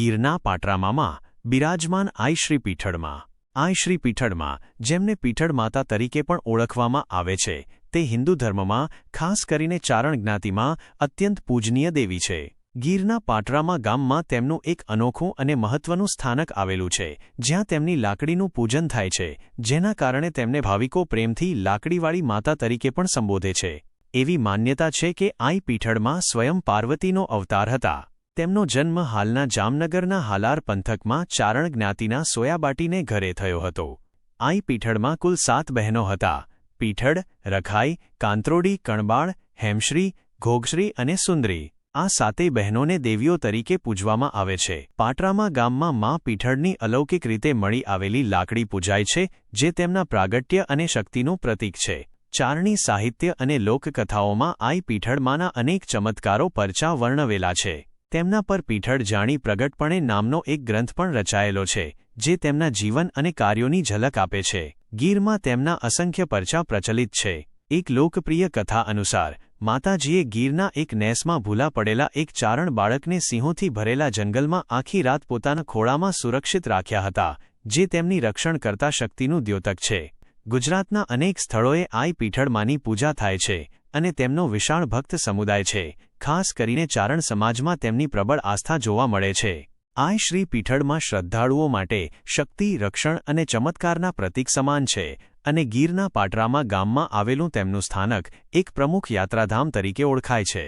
ઈરના પાટરામામાં બિરાજમાન આઈશ્રી પીઠળમાં. આઈશ્રી પીઠળમાં, જેમને પીઠળ માતા તરીકે પણ ઓળખવામાં આવે છે, તે હિન્દુ ધર્મમાં, ખાસ કરીને ચારણ જ્ઞાતિમાં, અત્યંત પૂજનીય દેવી છે. ગીરના પાટરામાં ગામમાં તેમનું એક અનોખું અને મહત્વનું સ્થાનક આવેલું છે, જ્યાં તેમની લાકડીનું પૂજન થાય છે, જેના કારણે તેમને ભાવિકો પ્રેમથી લાકડીવાળી માતા તરીકે પણ સંબોધે છે. એવી માન્યતા છે કે આઈ પીઠળમાં સ્વયં પાર્વતીનો અવતાર હતા. તેમનો જન્મ હાલના જામનગરના હાલાર પંથકમાં ચારણ જ્ઞાતિના સોયાબાટીને ઘરે થયો હતો. આઈ પીઠળમાં કુલ સાત બહેનો હતા. પીઠળ, રખાઈ, કાંત્રોડી, કણબાળ, હેમશ્રી, ઘોઘશ્રી અને સુંદરી. આ સાતેય બહેનોને દેવીઓ તરીકે પૂજવામાં આવે છે. પાટરામાં ગામમાં મા પીઠળની અલૌકિક રીતે મળી આવેલી લાકડી પૂજાય છે, જે તેમના પ્રાગટ્ય અને શક્તિનું પ્રતીક છે. ચારણી સાહિત્ય અને લોકકથાઓમાં આઈ પીઠળમાંના અનેક ચમત્કારો પરચા વર્ણવેલા છે. તેમના પર પીઠળ જાણી પ્રગટપણે નામનો એક ગ્રંથ પણ રચાયેલો છે, જે તેમના જીવન અને કાર્યોની ઝલક આપે છે. ગીરમાં તેમના અસંખ્ય પરચા પ્રચલિત છે. એક લોકપ્રિય કથા અનુસાર, માતાજીએ ગીરના એક નેસમાં ભૂલા પડેલા એક ચારણ બાળકને સિંહોથી ભરેલા જંગલમાં આખી રાત પોતાના ખોળામાં સુરક્ષિત રાખ્યા હતા, જે તેમની રક્ષણ કરતા શક્તિનું દ્યોતક છે. ગુજરાતના અનેક સ્થળોએ આઈ પીઠળમાંની પૂજા થાય છે અને તેમનો વિશાળ ભક્ત સમુદાય છે. ખાસ કરીને ચારણ સમાજમાં તેમની પ્રબળ આસ્થા જોવા મળે છે. આઈ શ્રી પીઠળમાં શ્રદ્ધાળુઓ માટે શક્તિ, રક્ષણ અને ચમત્કારના પ્રતીક સમાન છે અને ગીરના પાટરામાં ગામમાં આવેલું તેમનું સ્થાનક એક પ્રમુખ યાત્રાધામ તરીકે ઓળખાય છે.